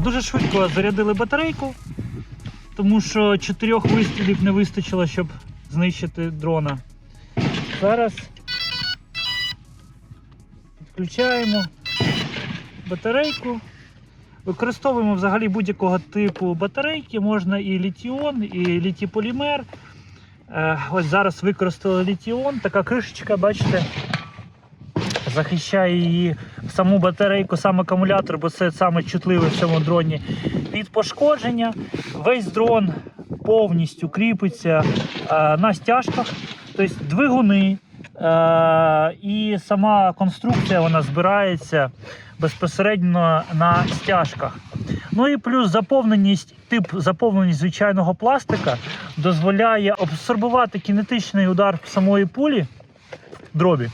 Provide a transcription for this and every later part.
Дуже швидко зарядили батарейку, тому що чотирьох вистрілів не вистачило, щоб знищити дрона. Зараз підключаємо батарейку. Використовуємо взагалі будь-якого типу батарейки, можна і літіон, і літіполімер. Е, Ось зараз використали літіон, така кришечка, бачите, захищає її саму батарейку, сам акумулятор, бо це саме чутливе в цьому дроні від пошкодження. Весь дрон повністю кріпиться е, на стяжках, тобто двигуни. е, І сама конструкція вона збирається безпосередньо на стяжках. Ну і плюс заповненість, тип заповненість звичайного пластика дозволяє абсорбувати кінетичний удар самої пулі дробі,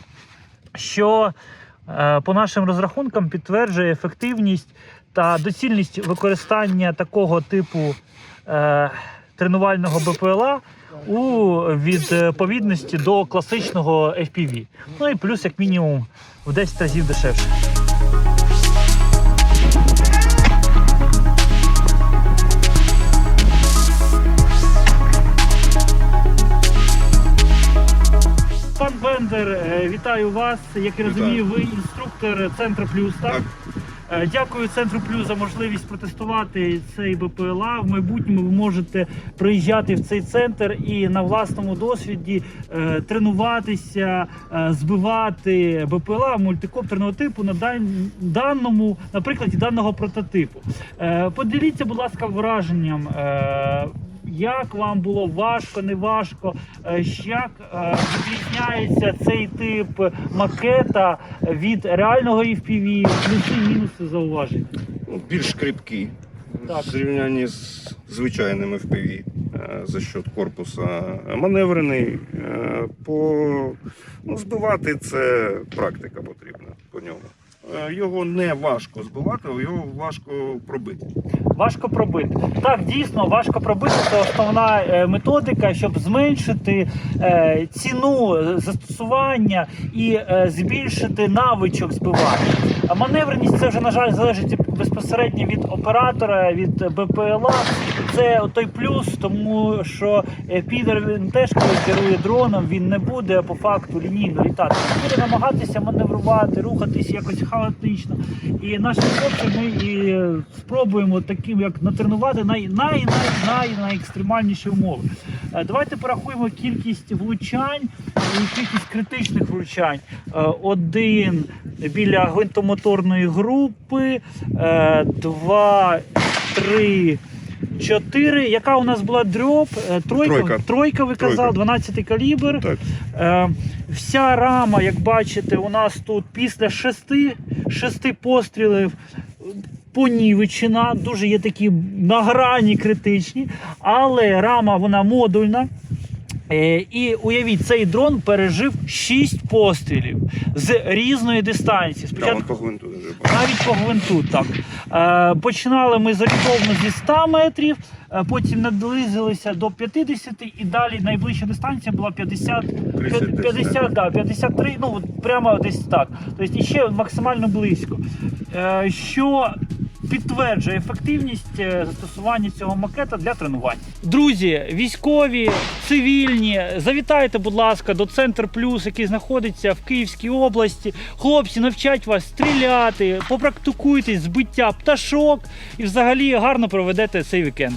що е, по нашим розрахункам підтверджує ефективність та доцільність використання такого типу е, тренувального БПЛА у відповідності до класичного FPV. Ну і плюс, як мінімум, в 10 разів дешевше. Пан Бендер, е, вітаю вас. Як я розумію, ви інструктор Центру Плюс, так? Так. Е, Дякую Центру Плюс за можливість протестувати цей БПЛА. В майбутньому ви можете приїжджати в цей центр і на власному досвіді е, тренуватися, збивати БПЛА мультикоптерного типу на дан- даному, на прикладі даного прототипу. Поділіться, будь ласка, враженням. Як вам було важко, не важко? Е, Як е, відрізняється цей тип макета від реального FPV? Плюси, мінуси зауваження. Ну, більш кріпкий Так. в зрівнянні з звичайними FPV е, за счет корпуса. Маневрений. По ну, збивати це практика потрібна по ньому. Е, Його не важко збивати, його важко пробити. Важко пробити. Так, дійсно, важко пробити. Це основна е, методика, щоб зменшити е, ціну застосування і збільшити навичок збивання. А маневреність це вже, на жаль, залежить безпосередньо від оператора, від БПЛА. Це той плюс, тому що е, підер він теж коли керує дроном, він не буде по факту лінійно літати. Він буде намагатися маневрувати, рухатись якось хаотично. І наші хлопці ми і спробуємо таким, як натренувати най, най, най, умови. Е, Давайте порахуємо кількість влучань і кількість критичних влучань. Е, Один біля гвинтомоторної групи, е, два, три. Чотири. Яка у нас була дрьоб? Е, Тройка. Тройка. Тройка ви казав, 12 калібр. Так. Е, вся рама, як бачите, у нас тут після шести, шести пострілів понівечена. Дуже є такі на грані критичні, але рама вона модульна. Е, І уявіть, цей дрон пережив 6 пострілів з різної дистанції. Спочатку по гвинту навіть по гвинту, так. Е, починали ми зорієнтовно зі 100 метрів, е, потім наблизилися до 50 і далі найближча дистанція була 50, 30 50, да, 53, ну от прямо десь так. Тобто ще максимально близько. Що підтверджує ефективність е, застосування цього макета для тренувань. Друзі, військові, цивільні, завітайте, будь ласка, до Центр Плюс, який знаходиться в Київській області. Хлопці навчать вас стріляти, попрактикуйтесь збиття пташок і взагалі гарно проведете цей вікенд.